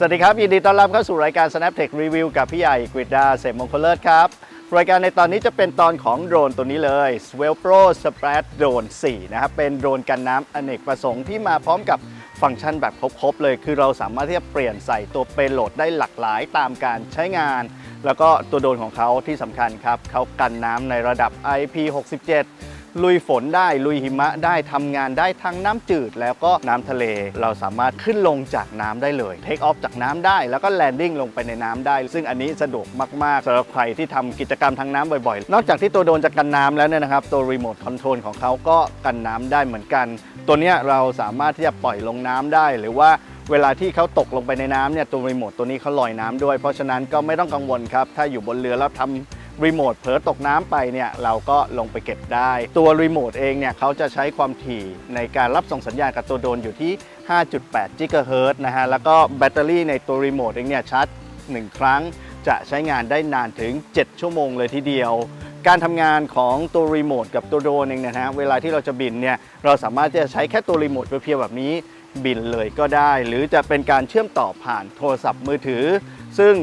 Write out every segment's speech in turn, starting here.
สวัสดีครับ ยินดีต้อนรับเข้าสู่รายการ Snaptech Review กับพี่ใหญ่กฤษดาเสมมงคลเลิศครับ รายการในตอนนี้จะเป็นตอนของโดรนตัวนี้เลย Swell Pro Sprat Drone 4 นะครับ เป็นโดรนกันน้ำอเนกประสงค์ที่มาพร้อมกับฟังก์ชันแบบครบ ๆ เลย คือเราสามารถที่จะเปลี่ยนใส่ตัวเปโหลดได้หลากหลายตามการใช้งาน แล้วก็ตัวโดรนของเขาที่สำคัญครับเขากันน้ำในระดับ IP67 ลุยฝนได้ลุยหิมะได้ทำงานได้ทั้งน้ำจืด แล้วก็น้ำทะเล เราสามารถขึ้นลงจากน้ำได้เลยเทคออฟจากน้ำได้ แล้วก็แลนดิ้งลงไปในน้ำได้ ซึ่งอันนี้สะดวกมาก ๆสำหรับใครที่ทำกิจกรรมทางน้ำบ่อยๆ นอกจากที่ตัวโดรนจะกันน้ำแล้วเนี่ยนะครับตัวรีโมทคอนโทรลของเขาก็กันน้ำได้เหมือนกัน ตัวนี้เราสามารถที่จะปล่อยลงน้ำได้หรือว่าเวลาที่เขาตกลงไปในน้ำเนี่ยตัวรีโมทตัวนี้เขาลอยน้ำด้วย เพราะฉะนั้นก็ไม่ต้องกังวลครับ ถ้าอยู่บนเรือแล้วทำ รีโมทเผลอตกน้ำไปเนี่ยเราก็ลงไปเก็บได้ ตัวรีโมทเองเนี่ยเขาจะใช้ความถี่ในการรับส่งสัญญาณกับตัวโดรนอยู่ที่ 5.8กิกะเฮิรตซ์นะฮะ แล้วก็แบตเตอรี่ในตัวรีโมทเองเนี่ยชาร์จ 1 ครั้งจะใช้งานได้นานถึง 7 ชั่วโมงเลยทีเดียวการทำงานของตัวรีโมทกับตัวโดรนเองนะฮะเวลาที่เราจะบินเนี่ยเราสามารถจะใช้แค่ตัวรีโมทเพียวๆแบบนี้บินเลยก็ได้ หรือจะเป็นการเชื่อมต่อผ่านโทรศัพท์มือถือ ซึ่ง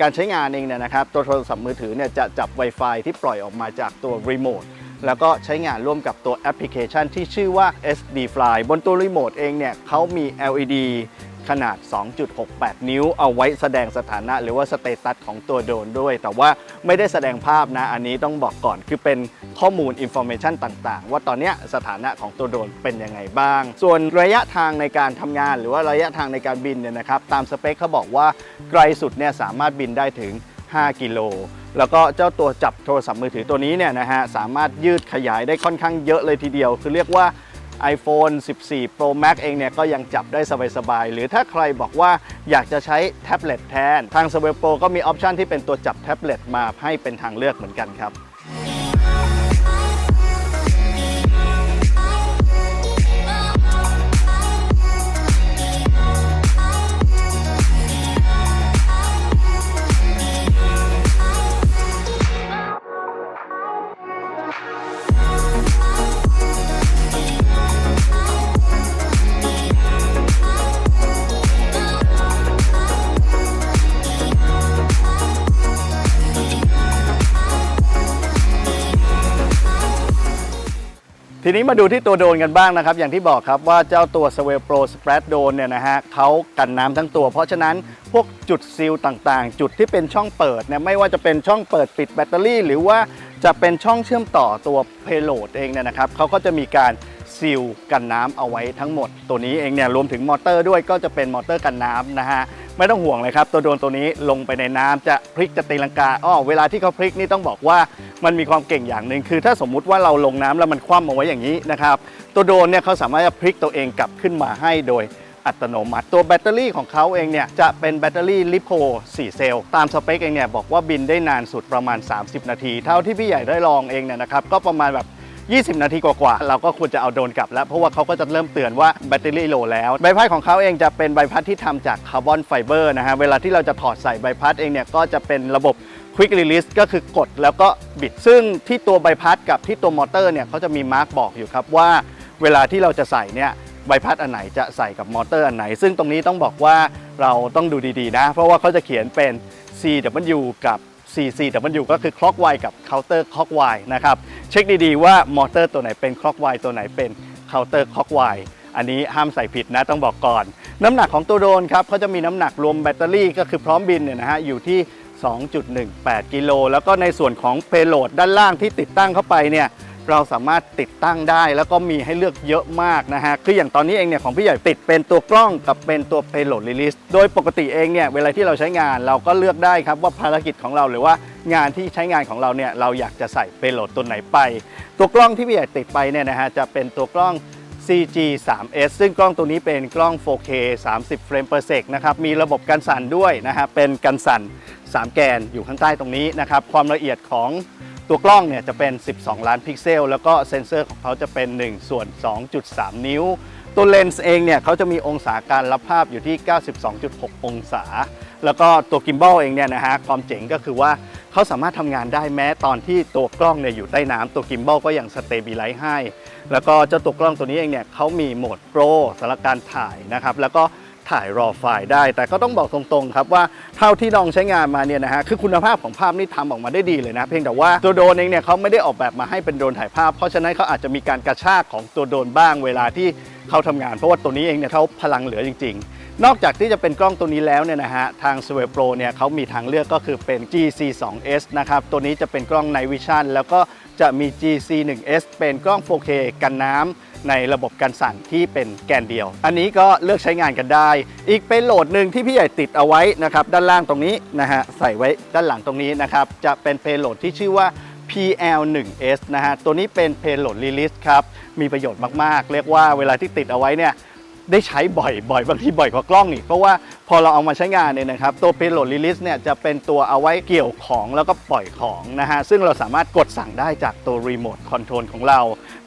การใช้งานเองเนี่ยนะครับตัวโทรศัพท์มือถือเนี่ยจะจับ Wi-Fi ที่ปล่อยออกมาจากตัวรีโมทแล้วก็ใช้งานร่วมกับตัวแอปพลิเคชันที่ชื่อว่า SD Fly บนตัวรีโมทเองเนี่ยเขามี LED ขนาด 2.68 นิ้ว เอาไว้แสดงสถานะหรือว่าสเตตัสของตัวโดรนด้วย แต่ว่าไม่ได้แสดงภาพนะ อันนี้ต้องบอกก่อนคือเป็นข้อมูล Information ต่างๆ ว่าตอนนี้สถานะของตัวโดรนเป็นยังไงบ้าง ส่วนระยะทางในการทำงาน หรือว่าระยะทางในการบินเนี่ยนะครับตามสเปคเขาบอกว่าไกลสุดเนี่ยสามารถบินได้ถึง 5 กิโลแล้วก็เจ้าตัวจับโทรศัพท์มือถือตัวนี้เนี่ยนะฮะสามารถยืดขยายได้ค่อนข้างเยอะเลยทีเดียว คือเรียกว่า iPhone 14 Pro Max เองเนี่ยก็ยังจับได้สบายๆ หรือถ้าใครบอกว่าอยากจะใช้แท็บเล็ตแทน ทาง s w e l l Pro ก็มีออปชันที่เป็นตัวจับแท็บเล็ตมาให้เป็นทางเลือกเหมือนกันครับ ทีนี้มาดูที่ตัวโดรนกันบ้างนะครับ อย่างที่บอกครับว่าเจ้าตัว s w e l l Pro Sprat Drone เนี่ยนะฮะเขากันน้ำทั้งตัว เพราะฉะนั้นพวกจุดซีลต่างๆ จุดที่เป็นช่องเปิดเนี่ยไม่ว่าจะเป็นช่องเปิดปิดแบตเตอรี่ หรือว่าจะเป็นช่องเชื่อมต่อตัว Payload เองเนี่ยนะครับเขาก็จะมีการซีลกันน้ำเอาไว้ทั้งหมด ตัวนี้เองเนี่ยรวมถึงมอเตอร์ด้วยก็จะเป็นมอเตอร์กันน้ำนะฮะ ไม่ต้องห่วงเลยครับ ตัวโดรนตัวนี้ลงไปในน้ำจะพลิกจะตีลังกาอ้อเวลาที่เขาพลิกนี่ต้องบอกว่ามันมีความเก่งอย่างหนึ่งคือ ถ้าสมมุติว่าเราลงน้ำแล้วมันคว่ำเอาไว้อย่างนี้นะครับตัวโดรนเนี่ยเขาสามารถจะพลิกตัวเองกลับขึ้นมาให้โดยอัตโนมัติตัวแบตเตอรี่ของเขาเองเนี่ยจะเป็นแบตเตอรี่ลิโพ4 เซลล์ ตามสเปคเองเนี่ยบอกว่าบินได้นานสุดประมาณ 30 นาที เท่าที่พี่ใหญ่ได้ลองเองเนี่ยนะครับก็ประมาณแบบ 20 นาทีกว่าๆเราก็ควรจะเอาโดรนกลับแล้ว เพราะว่าเขาก็จะเริ่มเตือนว่าแบตเตอรี่โลแล้ว ใบพัดของเขาเองจะเป็นใบพัดที่ทำจากคาร์บอนไฟเบอร์นะฮะเวลาที่เราจะถอดใส่ใบพัดเองเนี่ยก็จะเป็นระบบ Quick Release ก็คือกดแล้วก็บิด ซึ่งที่ตัวใบพัดกับที่ตัวมอเตอร์เนี่ยเขาจะมีมาร์กบอกอยู่ครับว่า เวลาที่เราจะใส่เนี่ยใบพัดอันไหนจะใส่กับมอเตอร์อันไหน ซึ่งตรงนี้ต้องบอกว่าเราต้องดูดีๆนะ เพราะว่าเขาจะเขียนเป็น CW กับ CCW ก็คือ clockwise กับ counter clockwise นะครับ เช็คดีๆว่ามอเตอร์ตัวไหนเป็น clockwise ตัวไหนเป็น counter clockwise อันนี้ห้ามใส่ผิดนะต้องบอกก่อน น้ำหนักของตัวโดนครับเขาจะมีน้ำหนักรวมแบตเตอรี่ก็คือพร้อมบินเนี่ยนะฮะอยู่ที่ 2.18 กิโลแล้วก็ในส่วนของ payload ด้านล่างที่ติดตั้งเข้าไปเนี่ยเราสามารถติดตั้งได้แล้วก็มีให้เลือกเยอะมากนะฮะ คืออย่างตอนนี้เองเนี่ยของพี่ใหญ่ติดเป็นตัวกล้องกับเป็นตัว payload release โดยปกติเองเนี่ยเวลาที่เราใช้งานเราก็เลือกได้ครับว่าภารกิจของเราหรือว่า งานที่ใช้งานของเราเนี่ยเราอยากจะใส่ payload ตัวไหนไป ตัวกล้องที่พี่ใหญ่ติดไปเนี่ยนะฮะจะเป็นตัวกล้อง CG 3S ซึ่งกล้องตัวนี้เป็นกล้อง 4K 30 เฟรม per sec นะครับ มีระบบกันสั่นด้วยนะฮะ เป็นกันสั่น 3 แกนอยู่ข้างใต้ตรงนี้นะครับ ความละเอียดของตัวกล้องเนี่ยจะเป็น 12 ล้านพิกเซล แล้วก็เซ็นเซอร์ของเขาจะเป็น 1 ส่วน 2.3 นิ้ว ตัวเลนส์เองเนี่ยเขาจะมีองศาการรับภาพอยู่ที่ 92.6 องศา แล้วก็ตัวกิมบอลเองเนี่ยนะฮะ ความเจ๋งก็คือว่า เขาสามารถทำงานได้แม้ตอนที่ตัวกล้องเนี่ยอยู่ใต้น้ำตัวกิมบอลก็ยังสเต b ิไลซ์ให้ แล้วก็เจ้าตัวกล้องตัวนี้เองเนี่ยเขามีโหมดโปรสำหรับการถ่ายนะครับแล้วก็ถ่ายรอไฟล์ได้ แต่ก็ต้องบอกตรงๆครับว่าเท่าที่ลองใช้งานมาเนี่ยนะฮะคือคุณภาพของภาพนี่ทำออกมาได้ดีเลยนะ เพียงแต่ว่าตัวโดนเองเนี่ยเขาไม่ได้ออกแบบมาให้เป็นโดนถ่ายภาพ เพราะฉะนั้นเขาอาจจะมีการกระชากของตัวโดนบ้างเวลาที่ เขาทำงาน เพราะว่าตัวนี้เองเนี่ยเขาพลังเหลือจริง ๆ นอกจากที่จะเป็นกล้องตัวนี้แล้วเนี่ยนะฮะทาง s w e Pro เนี่ยเขามีทางเลือกก็คือเป็น GC2S นะครับตัวนี้จะเป็นกล้อง Night Vision แล้วก็จะมี GC1S เป็นกล้อง 4K กันน้ำในระบบกันสั่นที่เป็นแกนเดียว อันนี้ก็เลือกใช้งานกันได้ อีกเป็นโหลดหนึ่งที่พี่ใหญ่ติดเอาไว้นะครับด้านล่างตรงนี้นะฮะใส่ไว้ด้านหลังตรงนี้นะครับจะเป็นเพลโหลดที่ชื่อว่า PL1S นะฮะ ตัวนี้เป็นเพลโหลด Release ครับ มีประโยชน์มาก ๆ เรียกว่าเวลาที่ติดเอาไว้เนี่ยได้ใช้บ่อยบ่อยบางทีบ่อยกว่ากล้องอีกเพราะว่าพอเราเอามาใช้งานเนี่ยนะครับ ตัว payload release เนี่ยจะเป็นตัวเอาไว้เกี่ยวของแล้วก็ปล่อยของนะฮะ ซึ่งเราสามารถกดสั่งได้จากตัว remote control ของเรา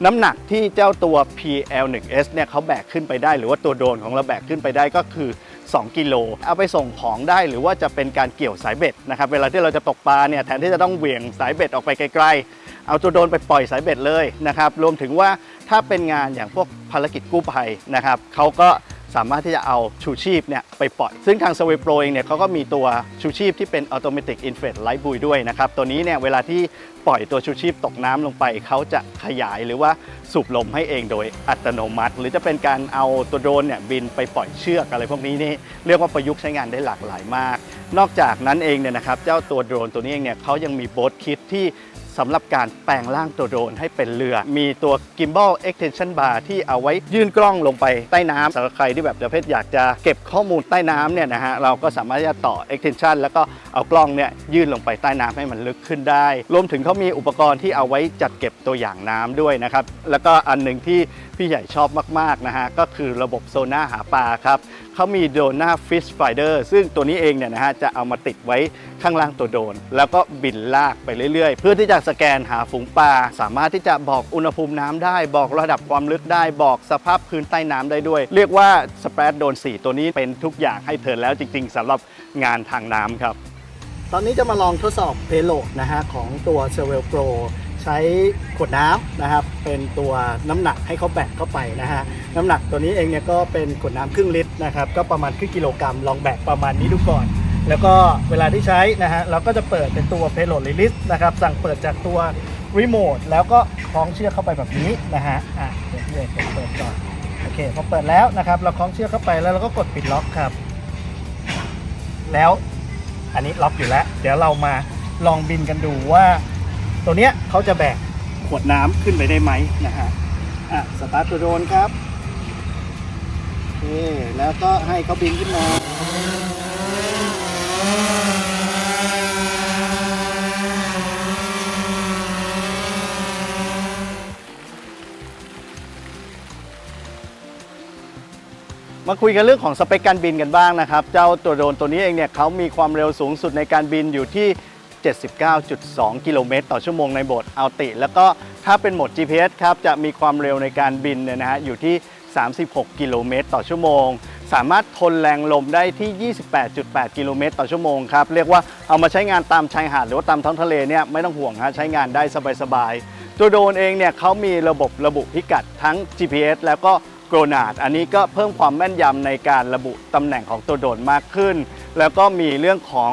น้ำหนักที่เจ้าตัว PL1S เนี่ยเขาแบกขึ้นไปได้ หรือว่าตัวโดรนของเราแบกขึ้นไปได้ก็คือ 2 กิโล เอาไปส่งของได้หรือว่าจะเป็นการเกี่ยวสายเบ็ดนะครับเวลาที่เราจะตกปลาเนี่ยแทนที่จะต้องเหวี่ยงสายเบ็ดออกไปไกลๆ เอาตัวโดนไปปล่อยสายเบ็ดเลยนะครับรวมถึงว่าถ้าเป็นงานอย่างพวกภารกิจกู้ภัยนะครับเขาก็ สามารถที่จะเอาชูชีพเนี่ยไปปล่อย ซึ่งทาง s w e Pro เองเนี่ยเขาก็มีตัวชูชีพที่เป็น Automatic Infrared Light Buoy ด้วยนะครับ ตัวนี้เนี่ยเวลาที่ปล่อยตัวชูชีพตกน้ำลงไป เขาจะขยายหรือว่าสูบลมให้เองโดยอัตโนมัติ หรือจะเป็นการเอาตัวโดรนเนี่ยบินไปปล่อยเชือกอะไรพวกนี้นี่เรียกว่าประยุกต์ใช้งานได้หลากหลายมาก นอกจากนั้นเองเนี่ยนะครับเจ้าตัวโดรนตัวนี้เองเนี่ยเขายังมีโบ๊ทคิดที่ สำหรับการแปลงร่างตัวโดรนให้เป็นเรือ มีตัว Gimbal Extension Bar ที่เอาไว้ยื่นกล้องลงไปใต้น้ำสำหรับใครที่แบบประเภทอยากจะเก็บข้อมูลใต้น้ำเนี่ยนะฮะเราก็สามารถจะต่อ extension แล้วก็เอากล้องเนี่ยยื่นลงไปใต้น้ำให้มันลึกขึ้นได้ รวมถึงเขามีอุปกรณ์ที่เอาไว้จัดเก็บตัวอย่างน้ำด้วยนะครับแล้วก็อันหนึ่งที่พี่ใหญ่ชอบมากๆนะฮะก็คือระบบโซน่าหาปลาครับ เขามีโดน่าฟิชไฟเดอร์ซึ่งตัวนี้เองเนี่ยนะฮะจะเอามาติดไว้ข้างล่างตัวโดรนแล้วก็บินลากไปเรื่อยๆ เพื่อที่จะสแกนหาฝูงปลา สามารถที่จะบอกอุณหภูมิน้ำได้ บอกระดับความลึกได้ บอกสภาพพื้นใต้น้ำได้ด้วย เรียกว่าสเปรดโดน4 ตัวนี้เป็นทุกอย่างให้เธอแล้วจริง ๆสำหรับงานทางน้ำครับ ตอนนี้จะมาลองทดสอบเพโลดนะฮะของตัว c e r v e l Pro ใช้ขวดน้ำนะครับ เป็นตัวน้ำหนักให้เขาแบกเข้าไปนะฮะน้ำหนักตัวนี้เองเนี่ยก็เป็นขวดน้ำครึ่งลิตรนะครับก็ประมาณครึ่งกิโลกรัมลองแบกประมาณนี้ดูก่อน แล้วก็เวลาที่ใช้นะฮะเราก็จะเปิดเป็นตัว payload release นะครับสั่งเปิดจากตัวรีโมทแล้วก็คล้องเชือกเข้าไปแบบนี้นะฮะอะเดี๋ยวพี่เอกเปิดก่อนโอเคพอเปิดแล้วนะครับเราคล้องเชือกเข้าไปแล้วเราก็กดปิดล็อกครับ แล้วอันนี้ล็อกอยู่แล้ว เดี๋ยวเรามาลองบินกันดูว่า ตัวเนี้ยเขาจะแบก ขวดน้ำขึ้นไปได้ไหมนะฮะอะสตาร์ทตัวโดรนครับโอเคแล้วก็ให้เขาบินขึ้นมามาคุยกันเรื่องของสเปคการบินกันบ้างนะครับ เจ้าตัวโดรนตัวนี้เองเนี่ยเขามีความเร็วสูงสุดในการบินอยู่ที่ 79.2 กิโลเมตรต่อชั่วโมงในโหมดอัลติ แล้วก็ถ้าเป็นโหมด GPS ครับจะมีความเร็วในการบินเนี่ยนะฮะอยู่ที่ 36 กิโลเมตรต่อชั่วโมง สามารถทนแรงลมได้ที่ 28.8 กิโลเมตรต่อชั่วโมงครับ เรียกว่าเอามาใช้งานตามชายหาดหรือว่าตามท้องทะเลเนี่ยไม่ต้องห่วงฮะใช้งานได้สบายๆตัวโดรนเองเนี่ยเขามีระบบระบุพิกัดทั้ง GPS แล้วก็โกรนาดอันนี้ก็เพิ่มความแม่นยำในการระบุตำแหน่งของตัวโดรนมากขึ้น แล้วก็มีเรื่องของ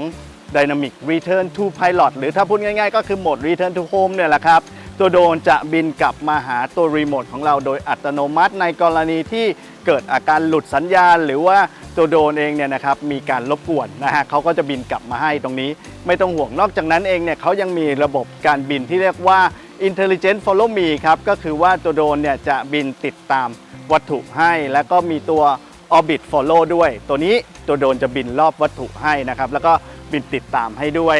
Dynamic Return to Pilot หรือถ้าพูดง่ายๆ ก็คือโหมด Return to Home เนี่ยแหละครับ ตัวโดรนจะบินกลับมาหาตัวรีโมทของเราโดยอัตโนมัติในกรณีที่เกิดอาการหลุดสัญญาณ หรือว่าตัวโดรนเองเนี่ยนะครับมีการรบกวนนะฮะเขาก็จะบินกลับมาให้ตรงนี้ ไม่ต้องห่วงนอกจากนั้นเองเนี่ยเขายังมีระบบการบินที่เรียกว่า Intelligent Follow Me ครับก็คือว่าตัวโดรนเนี่ยจะบินติดตามวัตถุให้ แล้วก็มีตัว Orbit Follow ด้วย ตัวนี้ตัวโดรนจะบินรอบวัตถุให้นะครับแล้วก็ บินติดตามให้ด้วย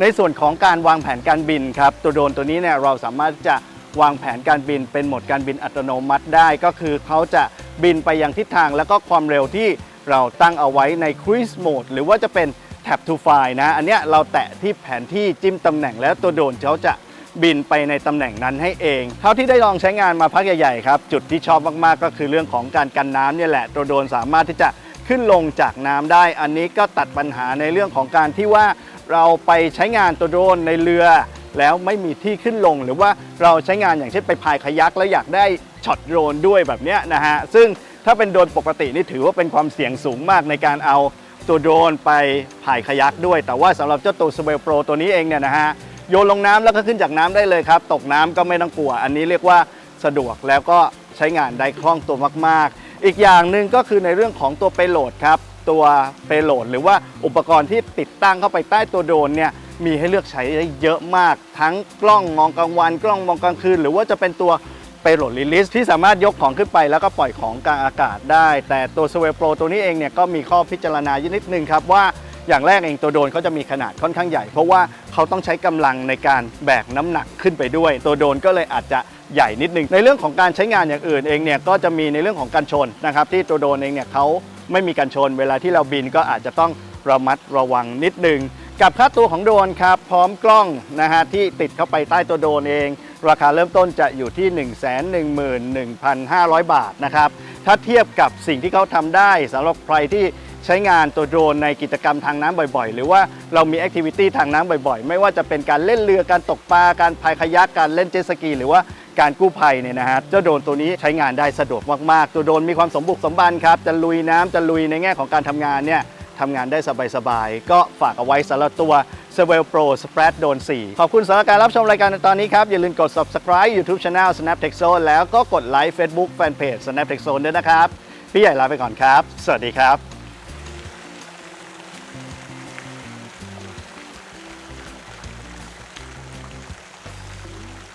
ในส่วนของการวางแผนการบินครับตัวโดรนตัวนี้เนี่ยเราสามารถจะวางแผนการบินเป็นโหมดการบินอัตโนมัติได้ ก็คือเขาจะบินไปยังทิศทางแล้วก็ความเร็วที่เราตั้งเอาไว้ใน Cruise Mode หรือว่าจะเป็น Tap to Fly นะ อันเนี้ยเราแตะที่แผนที่จิ้มตำแหน่งแล้วตัวโดรนเขาจะบินไปในตำแหน่งนั้นให้เอง เท่าที่ได้ลองใช้งานมาพักใหญ่ๆครับ จุดที่ชอบมากๆ ก็คือเรื่องของการกันน้ำเนี่ยแหละ ตัวโดรนสามารถที่จะ ขึ้นลงจากน้ำได้ อันนี้ก็ตัดปัญหาในเรื่องของการที่ว่าเราไปใช้งานตัวโดรนในเรือ แล้วไม่มีที่ขึ้นลง หรือว่าเราใช้งานอย่างเช่นไปพายคายักแล้วอยากได้ช็อตโดรนด้วยแบบนี้นะฮะซึ่งถ้าเป็นโดรนปกตินี่ถือว่าเป็นความเสี่ยงสูงมากในการเอาตัวโดรนไปพายคายักด้วย แต่ว่าสำหรับเจ้าตัว s w e l l Pro ตัวนี้เองเนี่ยนะฮะโยนลงน้ำแล้วก็ขึ้นจากน้ำได้เลยครับ ตกน้ำก็ไม่ต้องกลัว อันนี้เรียกว่าสะดวกแล้วก็ใช้งานได้คล่องตัวมากๆ อีกอย่างหนึ่งก็คือในเรื่องของตัวเปโลดครับตัวเปโลดหรือว่าอุปกรณ์ที่ติดตั้งเข้าไปใต้ตัวโดรนเนี่ยมีให้เลือกใช้ได้เยอะมาก ทั้งกล้องมองกลางวัน กล้องมองกลางคืน หรือว่าจะเป็นตัวเปโลดลิลิสที่สามารถยกของขึ้นไปแล้วก็ปล่อยของกลางอากาศได้ แต่ตัว s w e l l Pro ตัวนี้เองเนี่ยก็มีข้อพิจารณายนิดนึงครับว่า อย่างแรกเองตัวโดนเขาจะมีขนาดค่อนข้างใหญ่ เพราะว่าเขาต้องใช้กำลังในการแบกน้ำหนักขึ้นไปด้วย ตัวโดนก็เลยอาจจะใหญ่นิดนึง ในเรื่องของการใช้งานอย่างอื่นเองเนี่ยก็จะมีในเรื่องของการชนนะครับที่ตัวโดนเองเนี่ยเขาไม่มีการชน เวลาที่เราบินก็อาจจะต้องระมัดระวังนิดนึงกับค่าตัวของโดนครับพร้อมกล้องนะฮะที่ติดเข้าไปใต้ตัวโดนเอง ราคาเริ่มต้นจะอยู่ที่ 111,500 บาทนะครับถ้าเทียบกับสิ่งที่เขาทำได้สำหรับใครที่ ใช้งานตัวโดรนในกิจกรรมทางน้ำบ่อยๆ หรือว่าเรามีแอคทิวิตี้ทางน้ำบ่อยๆ ไม่ว่าจะเป็นการเล่นเรือการตกปลาการพายคายักการเล่นเจ็ตสกี หรือว่าการกู้ภัยเนี่ยนะฮะเจ้าโดรนตัวนี้ใช้งานได้สะดวกมากๆ ตัวโดรนมีความสมบุกสมบันครับจะลุยน้ำจะลุยในแง่ของการทำงานเนี่ยทำงานได้สบายๆ ก็ฝากเอาไว้สำหรับตัว s w e l Pro Sprat Drone 4 ขอบคุณสำหรับการรับชมรายการในตอนนี้ครับ อย่าลืมกด subscribe YouTube Channel Snap Tech Zone แล้วก็กดไลค์ Facebook Fanpage Snap Tech Zone ด้วยนะครับ พี่ใหญ่ลาไปก่อนครับ สวัสดีครับ